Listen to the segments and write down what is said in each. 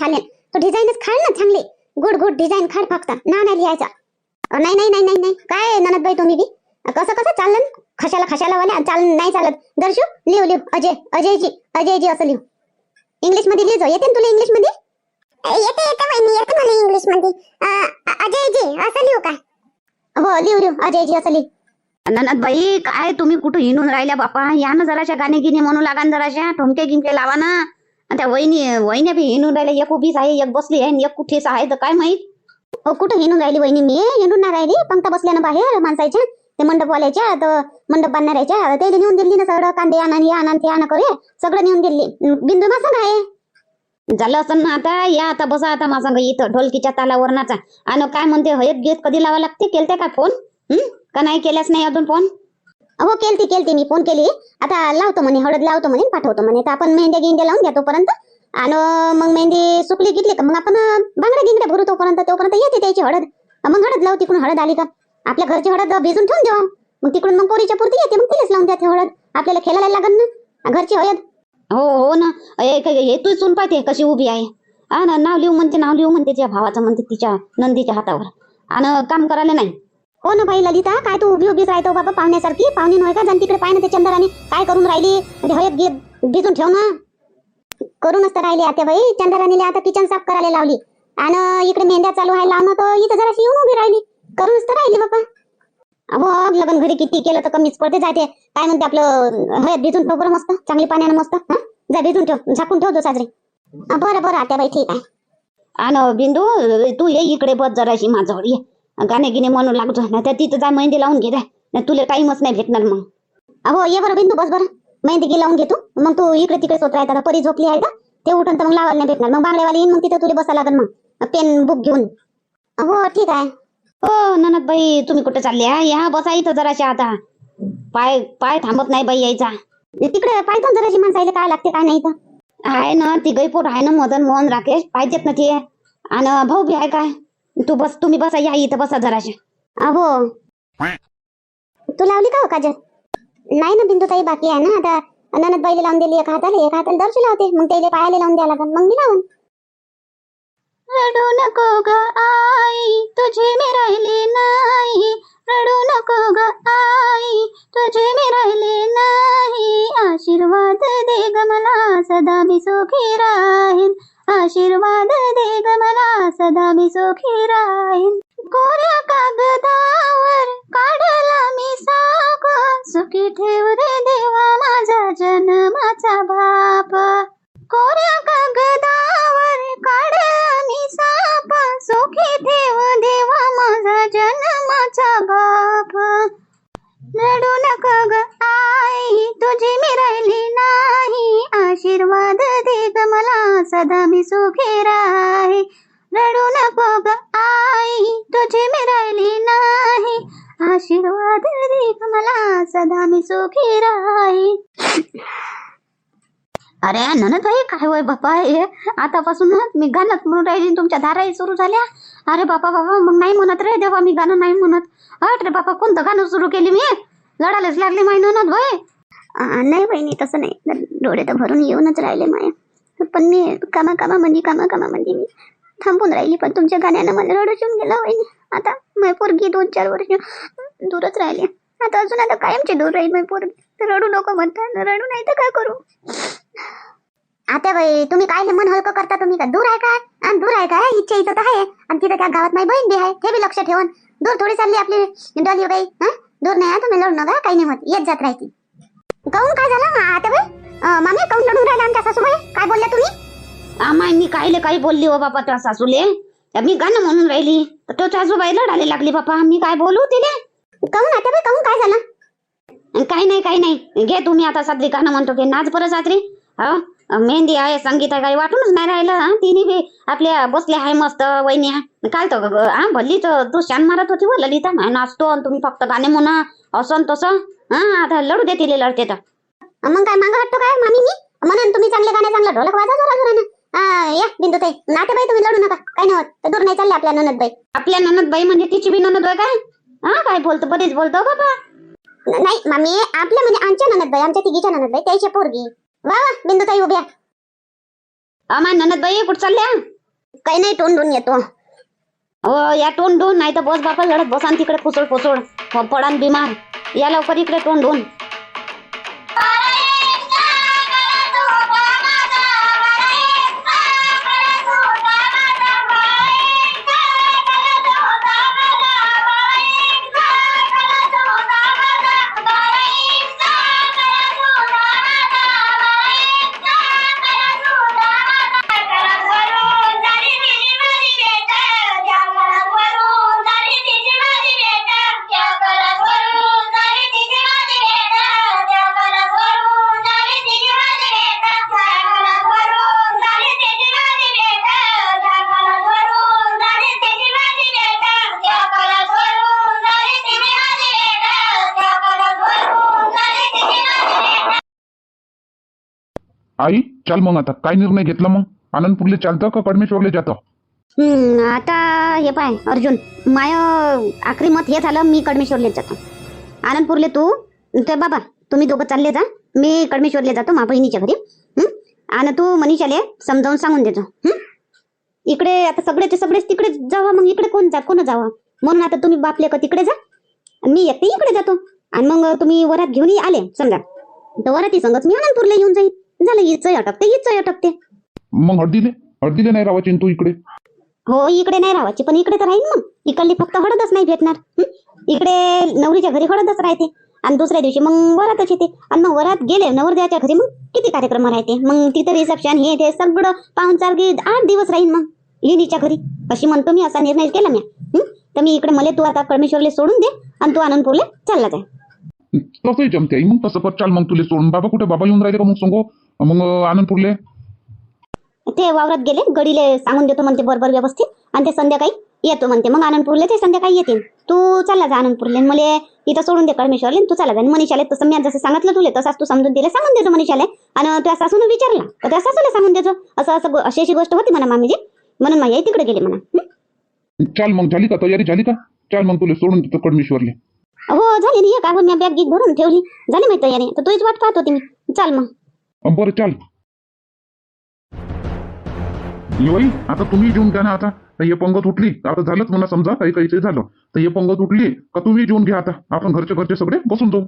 चालेल. तो डिझाईनच काढ ना चांगली. गुड गुड डिझाईन काढ फक्त. नाव नाही लिहायचं. अ, नाही नाही नाही नाही नाही. काय ननदबाई तुम्ही बी? कसं कसं चाललं खशाला खशाला वाल्या. चाल नाही चालत. दर्शू लिहू लिहू. अजय अजयजी अजयजी असं लिहू. इंग्लिशमध्ये लिहिजो येते ना तुला इंग्लिशमध्ये येते येते वहिनी येते मला इंग्लिशमध्ये अजयजी असं लिहू काय हो लिहू लिहू. अजयजी असं लिहू. ननद बाई काय तुम्ही कुठं हिंडून राहिल्या बापा? या ना जराशा गाणे गिणे म्हणू लागा ना जराशा. ठोमके गिमके लावा ना. आणि त्या वहिनी वहिन्या बी हिंडून राहिल्या. एक उभीच आहे एक बसली आहे आणि एक कुठेच आहे तर काय माहीत? कुठं हिंडून राहिली वहिनी? मी हिंडून ना राहिली. पंक्ता बसल्या ना बाहेर माणसाच्या ते मंडपवाल्याच्या तर मंडप बांधणाऱ्याच्या. ते नेऊन दिली ना सगळं कांदे आणा हे आणा ते आणा करे सगळं नेऊन दिली. बिंदू मा आहे. झालं असं ना आता? या आता बसा आता माझा इथं ढोलकीच्या तालावर नाचा आणि काय म्हणते हयत गेस कधी लावा लागते? केलते का फोन? का नाही केल्यास नाही अजून फोन? हो केलती केलती मी. फोन केली. आता लावतो म्हणे हळद लावतो म्हणे पाठवतो म्हणे. तर आपण मेहंद्या गिंड्या लावून घ्या तोपर्यंत आणि मग मेहंदी सुकली घेतली का? मग आपण बांगड्या गिंगड्या भरू तोपर्यंत तोपर्यंत येते त्याची हळद. मग हळद लावू तिकडून हळद आली का? आपल्या घरची हळद भिजून ठेवून देऊ मग तिकडून मग पोरीच्या पुरती येते मग तिलाच लावून द्या हळद. आपल्याला खेळायला लागन ना घरची हळद. हो हो ना. ए, हे तू सुन पाहते कशी उभी आहे. हा ना नाव लिहू म्हणते नाव लिहू म्हणते तिच्या भावाचं म्हणते तिच्या नंदीच्या हातावर. आणि काम करायला नाही. हो ना भाई ललिता काय तू उभी उभीच राहतो बाबा पाहुण्यासारखी? पाहुणे नव्हे का? जाण तिकडे पाय ना ते चंदराने. काय करून राहिली? ते हळद भिजून ठेव ना. करूनच तर राहिली आता बाई. चंदराने आता किचन साफ करायला लावली. आणि इकडे मेंढ्या चालू आहे लावणं तर इथं जराशी येऊन उभी राहिली. करूनच तर राहिली बाबा. अहो लग्न घरी किती केलं तर कमीच पडते जाते. काय म्हणते आपलं हळद भिजून ठेव बरं मस्त. चांगली पाण्यानं मस्त. जा भिजून ठेव. झाकून ठेव साजरी. बरं बरं आता बाई ठीक आहे. आणि बिंदू तू ये इकडे बस जराशी माझ्यावर ये. गाणे गिणे म्हणू लागतो. नाही तर तिथं जा मेहंदी लावून घे नाही तुला टाइमच नाही भेटणार मग. अहो ये बरं बिंदू बस बरं. मेहंदी गी लावून घेतो मग तू इकडे तिकडे सोत राहता परी झोपली आहे का ते उठून तर मग लावायला नाही भेटणार. मग बांगड्यावाली येईन मग तिथं तुला बसा लागेल मग. पेन बुक घेऊन. हो ठीक आहे. हो ननद बाई तुम्ही कुठे चालले या बसा इथं जराशा आता. पाय पाय थांबत नाही बाई यायचा. तिकडे पाहिजे जराशी माणसाला काय लागते काय नाही तर आहे ना ती गैपोट आहे ना मदन मोहन राकेश. पाहिजेत ना ते. आणि भाऊ बी आहे काय? तू बस तुम्ही बसा या इथं बसा जराशा. अहो. तू लावली का हो काजल? नाही ना बिंदू ताई बाकी आहे ना आता. ननद बाईला लावून दिली एका हाताला एका हाताला दर्शी लावते. मग त्याला पायाला लावून द्यायला लागेल मग मी लावून. रडू नको ग आई तुझे मी राहिले नाही. रडू नको ग आई तुझे मी राहिले नाही. आशीर्वाद दे ग मला सदा मी सुखी राहीन. आशीर्वाद सदा मी सुखी राहीन कोऱ्या कागदावर काढला मी साग सुखी ठेव रे देवा माझा जन्माचा बाप. कोऱ्या कागदावर काढला मी साप. सुखी ठेव देवा माझा जन्माचा बाप. रडू नका ग आई तुझी मी राहिली नाही. आशीर्वाद दे ग मला सदा मी सुखी अरे ननद भाई काय होय बापा हे आतापासून मी गाणं म्हणून राहिली तुमच्या धाराही सुरू झाल्या. अरे बापा बाबा मग नाही म्हणत रे देवा मी गाणं नाही म्हणत. हट रे बापा कोणतं गाणं सुरू केली मी? लढायलाच लागले माय ननद भाई नाही बहिणी तसं नाही. डोळे तर भरून येऊनच राहिले माया. पण मी कामा कामा म्हणजे कामा कामा म्हणजे मी थांबून राहिली. पण तुमच्या गाण्यानं मला रडूच येऊन गेला बहिणी आता मै पोरगी दोन चार वर्ष दूरच राहिली. आता अजून आता कायमचे दूर राहील मै पोरगी. तर रडू नको म्हणता. रडू नाही तर काय करू? आता बाई तुम्ही काय मन हलकं करता तुम्ही का? दूर आहे काय आणि दूर आहे काय इच्छा इथं तर आहे. आणि तिथं त्या गावात माझी बहीण बी आहे. ते बी लक्ष ठेवून. दूर थोडी चालली आपली. डॉली बाई हा? दूर नाही तुम्ही लढू नका. काही नाही होत. येत जात राहते. काऊन? काय झालं? आता बाई? मामी काऊन लढून राहिला आमच्या सासूबाई? काय बोलल्या तुम्ही? आम्हा मी कायले काही बोलली हो बापा त्या सासूले? मी गाणं म्हणून राहिली. तर तो सासूबाई लढायला लागली बापा. मी काय बोलू तिने काऊन आता बाई? काऊन? काय झालं? काही नाही काही नाही. घे तुम्ही आता साजरी गाणं म्हणतो की नाच परत साजरी हो? मेहंदी आहे संगीत आहे काही वाटूनच नाही राहिलं हा? तिने बी आपल्या बसल्या आहे मस्त वहिनी काय तो ग- हा? भल्ली तर तू शान मारत होती व ललिता नाचतो आणि तुम्ही फक्त गाणे म्हणा असं तसं हा? आता लढू दे तिले लढते तर. मग काय मागं हटतो काय मामी मी? म्हणून तुम्ही चांगले गाणे चांगलं ढोलक वाजा जोरा जोरानं. या बिंदू ताई. नाते बाई तुम्ही लढू नका. काय नाही होत. तर दूर नाही चालले आपल्या ननद बाई. आपल्या ननद बाई म्हणजे तिची बी ननद होय काय? हा काय बोलतो बरीच बोलतो बाबा नाही मामी आपल्या म्हणजे आमच्या ननदबाई आमच्या तिघीच्या ननदबाई त्याच्या पोरगी. वा वा बिंदुताई उभ्या. अमाय ननदबाई कुठं चालल्या? काही नाही तोंडून येतो. हो या तोंड धुवून नाही तर बस बापा लढत बसा न तिकडे पुसळ पुसळ पडान बिमार. या लवकर इकडे तोंड आई चल मग आता. काय निर्णय घेतला मग? आनंदपूरले चालतं का कडमेश्वरले जातं? हम्म, आता हे पाय अर्जुन माय आखरी मत हे झालं मी कडमेश्वरले जातो. आनंदपूरले तू ते बाबा तुम्ही दोघं चालले जा. मी कडमेश्वरले जातो मा बहिणीच्या घरी. हं? आणि तू मनीषाले समजावून सांगून देतो. हं? इकडे आता सगळेचे सगळेच तिकडे जावा मग इकडे कोण जा कोण जावा? म्हणून आता तुम्ही बापले का तिकडे जा. आणि मी येते इकडे जातो. आणि मग तुम्ही वरात घेऊन आले समजा. तर वराती संगत मी आनंदपूरला येऊन जाईल झालं हिच अटकते हिच अटकते मग हळदीले? हळदीले नाही राहायची न तू इकडे? हो इकडे नाही राहायची पण इकडे तर राहील मग. इकडली फक्त हळदच नाही भेटणार? इकडे नवरीच्या घरी हळदच राहते. आणि दुसऱ्या दिवशी मग वरातच येते. आणि मग वरात गेले नवरदेवाच्या घरी मग किती कार्यक्रम राहते. मग तिथं रिसेप्शन हे ते सगळं पाहून चालगी आठ दिवस राहीन मग. लिनीच्या घरी. अशी म्हणतो मी असा निर्णय केला मी. हं? तर मी इकडे मला तू आता परमेश्वरले सोडून दे आणि तू आनंदपूरले चालला जाय तसंही जमते मग तसं चाल मग तुले सोडून. बाबा कुठे? बाबा येऊन राहिले का मग सांगू? मग आनंदपूरले ते वावरात गेले गडीले सांगून देतो म्हणते बरोबर व्यवस्थित. आणि ते संध्याकाळी येतो म्हणते. मग आनंदपूरले ते संध्याकाळी येतील. तू चालला जा आनंदपूरले मला इथं सोडून दे कळमेश्वरले तू चालला जा. मनीषाले तसं मी जसं सांगितलं तुले तसाच तू समजून दिले सांगून देतो मनीषाले. आणि त्या सासून विचारला. तर त्या सासूला सांगून देतो असं असं अशी अशी गोष्ट होती म्हणा मामीजी. म्हणून माझी आई तिकडे गेली म्हणा? चाल मग झाली का तयारी? झाली का? चाल मग तुले सोडून देतो कडमेश्वरले हो झाली नाही का बॅग गीत भरून ठेवली. झाली माहिती तयारी. तर तुझीच वाट पाहत होती मी. चाल मग. बरं चाल. येई आता तुम्ही जेवून घ्या ना आता. तर हे पंगत उठली. आता झालंच मला समजा काही काही झालं. तर हे पंगत उठली का तुम्ही जेवून घ्या आता. आपण घरचे घरचे सगळे बसून जाऊ.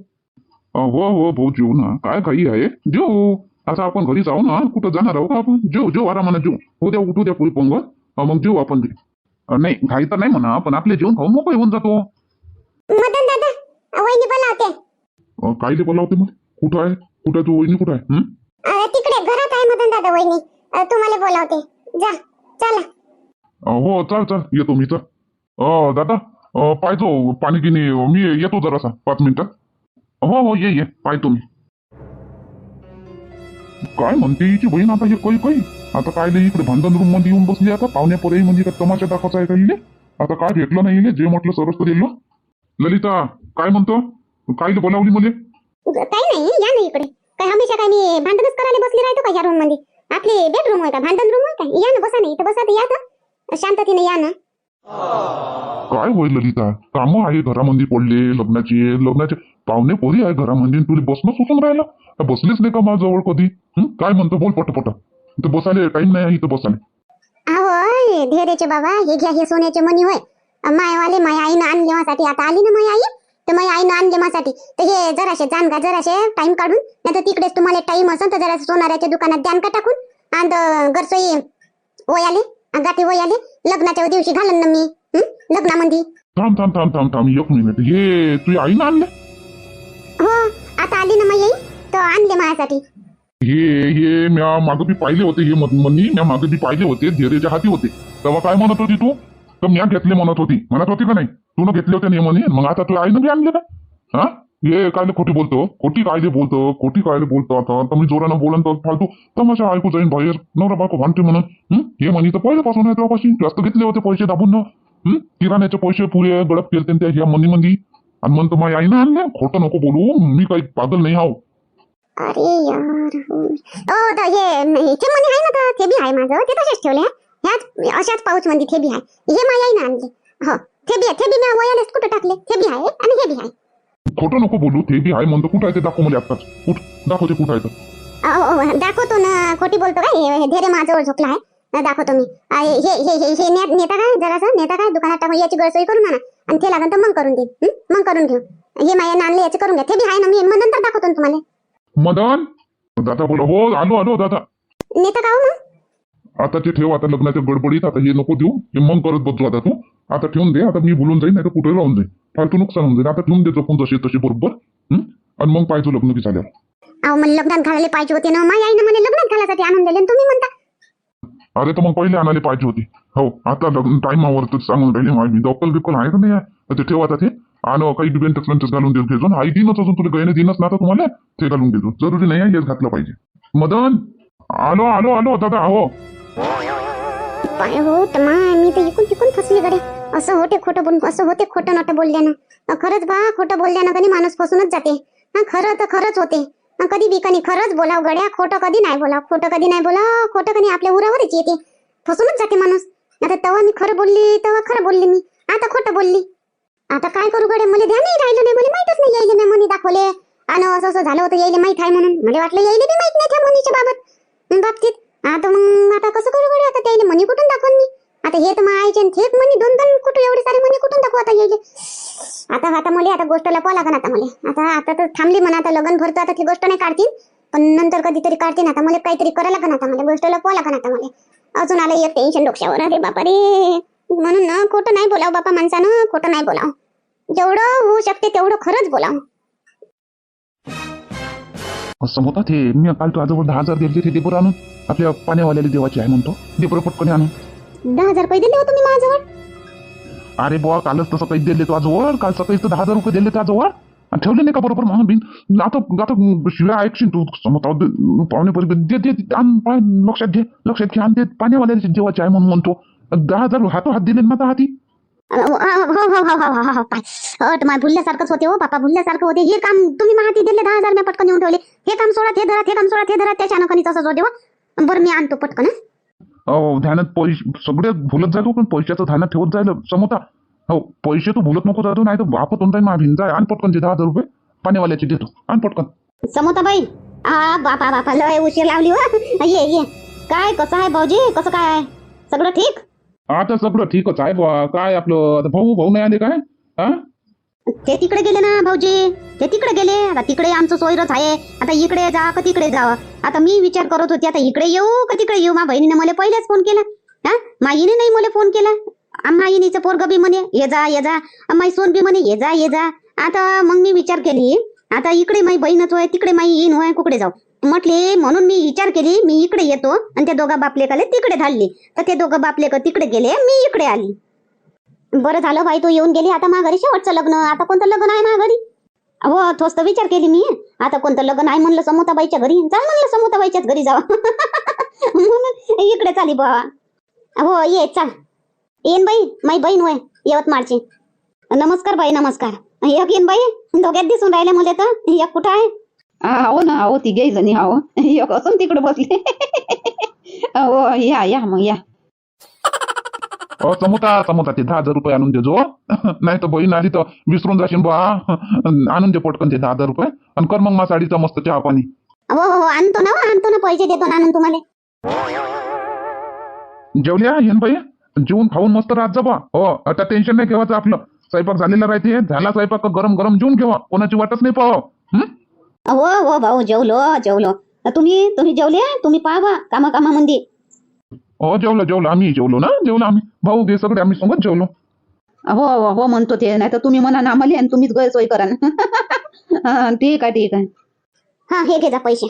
हो हो भाऊ जेवू ना. काय काही आहे? जेऊ. आता आपण घरी जाऊ ना. कुठं जाणार आहो का आपण? जेऊ जेऊ आरामानं जेऊ. उद्या उठू द्या पुरी पंगत. मग जेऊ आपण नाही घाई तर नाही म्हणा पण आपले जेवण खाऊन मोकळे होऊन जातो. वहिनी बोलावते. मग? कुठं आहे? कुठं तू? वहिनी कुठं आहे? हं? तिकडे घरात आहे मदन दादा वहिनी. तुम्हाला बोलावते. जा चला. हो चाल चाल येतो मी तर दादा पाहतो पाणी गिनी मी येतो जरासा पाच मिनिटात हो हो ये ये पाहतो मी. काय म्हणते हिची बहीण आता हे काही काही आता काय लई इकडे भांडण रूममध्ये येऊन बसली आता? पाहुण्या पोरे म्हणजे का तमाशा दाखवायचा आहे का हिले? आता काय भेटलं नाही हिले? जे म्हटलं सरस तर ललिता काय म्हणतो? काय बोलावली मुले? काही नाही या ना इकडे. काय हमेशा काय मी भांडणच करायला बसली राहतो का या रूममध्ये? आपली बेडरूम आहे का? भांडण रूम आहे का? या ना बसा ना इथं बसा तर या तर शांततेने या ना. काय होईल ललिता? कामं आहे घरामध्ये पडले लग्नाची लग्नाचे पाहुणे पोरी आहे घरामध्ये तुला बसणं सुचून राहिलं? बसलीच नाही का माझ्या जवळ कधी? काय म्हणतो? बोल पटपट. इथं बसायला टाइम नाही आहे इथं बसायला. अहो धीरेचे बाबा हे घ्या हे सोन्याचे मनी होय. मायवाले माया आईनं आणले माझ्यासाठी. आता आली ना माया आई? तर माझ्या आईनं आणले माझ्यासाठी. तर हे जराशे जाण का जराशे टाइम काढून नाही तर तिकडेच तुम्हाला टाइम असेल तर जरा सोनाराच्या दुकानात द्यान का टाकून? आणि घरचोई वयाले आणि गाठी वयाले लग्नाच्या दिवशी घालन ना मी? लग्नामध्ये थांब थांब थांब थांब थांब एक मिनिट हे तुझ्या आईनं आणले? हो आता आली ना माई आई तर आणले माझ्यासाठी. हे हे म्या मागं बी पाहिले होते हे मनी म्या मागं बी पाहिले होते धीरेच्या हाती होते. तेव्हा काय म्हणत होती तू? तर म्या घेतले म्हणत होती. म्हणत होती का नाही? तू न घेतले होते नाही मग आता तुला आईनं बी आणले का हा? हे कायले खोटी बोलतो. खोटी कायले बोलतो. खोटी कायले बोलतो आता. तर मी जोरानं बोलन तर फालतू तर तमाशा ऐकू जाईन बाहेर. नवरा बायको भांडते म्हणून. हे? म्हणी तर पहिल्यापासून आहे तेव्हापासून जास्त घेतले होते पैसे दाबून ना. किराण्याचे पैसे पुरे गडप केलते त्या ह्या मनी मंदी आणि म्हणतो माझ्या आईनं आणले. खोटं नको बोलू. मी काही पागल नाही हाव अरे यार. ओ, तर हे नाही, ते मनी आहे ना तर ते बी आहे माझं. ते तसेच ठेवले हं. ह्याच अशाच पाऊच मध्ये ते बी आहे. हे माझ्या आईनं आणले हो ते बी आहे ते बी मी वयालाच कुठं टाकले? ते बी आहे आणि हे बी आहे. खोटं नको बोलू ते बी आहे म्हणतो कुठं आहे ते दाखव मला आत्ताच. कुठ दाखवते कुठं आहे तर अहो, दाखवतो ना खोटी बोलतो काय? हे- हे धीरे माझ्यावर झोपला आहे. ना दाखवतो मी. आ, हे हे हे हे ने- नेता काय? जरासा नेता काय? दुकानात टाकून याची गळसोई करून आणा आणि ते लागन तर मग करून दे. हं? मग करून घेऊ. हे माझ्या नानले याचे करून घ्या. ते बी आहे ना मी. मग नंतर दाखवतो ना तुम्हाला. मदन? दादा बोला. हो आलो आलो दादा. नेता का हो मग? आता ते ठेव आता लग्नाच्या गडबडीत आता हे नको देऊ हे मग करत बसतो आता तू. आता ठेवून दे आता मी बोलून जाईन नाही तर कुठे राहून जाईल फालतू नुकसान होऊन जाईल. आता ठेवून देतो फोन तशी तशी बरोबर हं? आणि मग पाहिजे लग्न की अहो मला लग्नात घालायला पाहिजे होते ना माझ्या आईनं मला लग्नात घालायसाठी आणून दिले तुम्ही म्हणता. अरे तर मग पहिले आणायला पाहिजे होती. हो आता लग्न टाइमावर तर सांगून राहिले माझी मी. दक्कल बिक्कल आहे का नाही ते ठेव आता ते. आणि काही डिबेंटस वेंटस घालून देऊ घेतो आई दिनच अजून तुला गयने दिनच ना आता तुम्हाला. ते घालून देतो जरुरी नाही आहे हेच घातलं पाहिजे. मदन! आलो आलो आलो दादा हो काय हो तमा मी तर इकून तिकून फसली गडे असं होते खोटं बोलून असं होते खोटं नाटं बोलल्यानं. खरंच बा खोटं बोलल्यानं कधी माणूस फसूनच जाते. हा खरं तर खरंच होते. कधी बिकानी खरंच बोलाव गड्या खोटं कधी नाही बोलाव खोटं कधी नाही बोलाव खोटं कधी आपल्या उरावरच येते. फसूनच जाते माणूस. आता तेव्हा मी खरं बोलली तेव्हा खरं बोलली मी. आता खोटं बोलली. आता काय करू गड्या मला ध्यान नाही राहिलं नाही मला माहितच नाही यायले मी मनी दाखवले. आणि असं असं झालं होतं यायले माहीत आहे म्हणून. मला वाटलं यायले बी माहीत नाही त्या मनीच्या बाबत. बाबतीत आता मग आता कसं करू गड्या आता त्याला मनी कुठून दाखवून मी? आता हे तर मायचे थेट मनी दोन दोन कुठं एवढे सारे मनी कुठून दाखवू आता यायले आता आता मला आता गोष्ट लपवा लागन आता मला. आता आता तर थांबली म्हणा आता लग्न भरतो आता ती गोष्ट नाही काढतील पण नंतर कधीतरी काढतील आता मला काहीतरी करायला लागन आता मला गोष्ट लपवा लागन आता मला. अजून आलं एक टेन्शन डोक्यावर. अरे बापा रे म्हणून ना खोटं नाही बोलाव बापा माणसानं खोटं नाही बोलाव. जेवढं होऊ शकते तेवढं खरंच बोलाव. असं होतं. ते मी काल तू आजवळ दहा हजार दिले ते डेपोर आणून. आपल्या पाण्यावाल्याला देवाची आहे म्हणतो. डेपोर पटकन आणून. दहा हजार रुपये दिले हो तुम्ही माझ्याजवळ अरे बुवा कालच तसं काही दिले तो आजवळ काल सकाळी तर दहा हजार रुपये दिले तो आजवळ आणि ठेवले नाही का बरोबर म्हणून बिन? आता आता शिवाय ऐकशील तू. समोर पाहुणे दे दे लक्षात घे. लक्षात घे आणि ते पाण्यावाल्याला जेवायचे आहे म्हणून म्हणतो. दहा हजार हातो हात दिले ना हाती? हो माय भुलल्यासारखंच होते हो बापा भुलल्यासारखं होते हे काम तुम्ही माहिती दिले दहा हजार मी पटकन येऊन ठेवले हे काम सोडा हे धरा हे काम सोडा हे धरा त्याच्या अनकणी तसंच होते हो बरं मी आणतो पटकन हो ध्यानात पैसे सगळे भुलत जातो पण पैशाचं ध्यानात ठेवत जायला समोता हो पैसे तू भुलत नको जातो नाही तर बापत होऊन जाईल माझी जाय आणि पटकन ते दहा हजार रुपये पाण्यावाल्याचे देतो आणि पटकन समोता बाई बापा बापा लय उशीर लावली हो ये ये काय कसं आहे भाऊजी कसं काय आहे सगळं ठीक आता सगळं ठीकच आहे बुवा. काय आपलं आता भाऊ भाऊ नाही आले काय? हा? ते तिकडे गेले ना भाऊजी. ते तिकडे गेले. आता तिकडे आमचं सोयरच आहे. आता इकडे जा का तिकडे जा आता मी विचार करत होती आता इकडे येऊ का तिकडे येऊ? मा बहिणीने मला पहिलेच फोन केला. हा? माईने नाही मला फोन केला. माईनीचं पोरग बी म्हणे ये जा ये जा. माई सोन बी म्हणे ये जा ये जा. आता मग मी विचार केली आता इकडे माई बहीणच होय तिकडे माई येईन होय कुकडे जाऊ? म्हटले म्हणून मी विचार केली मी इकडे येतो. आणि त्या दोघा बापलेकाले तिकडे धाडली. तर ते दोघं बापलेक तिकडे गेले मी इकडे आली. बरं झालं बाई तू येऊन गेली. आता माघारी शेवटचं लग्न. आता कोणतं लग्न आहे माघारी? हो तोच तर विचार केली मी. आता कोणतं लग्न आहे म्हणलं समोताबाईच्या घरी. चाल म्हणलं समोताबाईच्याच घरी जावा म्हणून इकडे चाली बाबा हो ये चाल. येन बाई माई बहीण होय यवतमाळची नमस्कार बाई नमस्कार. एक येन बाई. दोघ्यात दिसून राहिले मला तर. एक कुठं आहे? हो ना हो ती घे जणी हो एक असून तिकडे बसले. हो या या मग या. अ समोता समोता ते दहा हजार रुपये आणून देजो नाही तर बहीण आली तर विसरून जाशील बा आणून दे पटकन ते दहा हजार रुपये. आणि कर मग मा साडीचा मस्त चहा पाणी. हो हो हो आणतो ना हो, आणतो ना पैसे देतो ना आणून तुम्हाला. जेवल्या येन बाई जेवून खाऊन मस्त राहत जा बा हो आता टेन्शन नाही ठेवायचं आपलं. स्वयंपाक झालेला राहते. झाला स्वयंपाक का गरम गरम जेवून घेवा. कोणाची वाटच नाही पाव हो हो भाऊ जेवलो जेवलो. तुम्ही तुम्ही जेवले? तुम्ही पाहा कामा कामा मंदी हो जेवलो जेवलो. आम्ही जेवलो ना? जेवलो आम्ही. भाऊ घे सगळे आम्ही सोबत जेवलो. हो हो हो म्हणतो ते. नाही तर तुम्ही म्हणा ना आम्हाला आणि तुम्हीच गैरसोय करा ना. हा, ठीक आहे ठीक आहे. हा हे घे जा पैसे.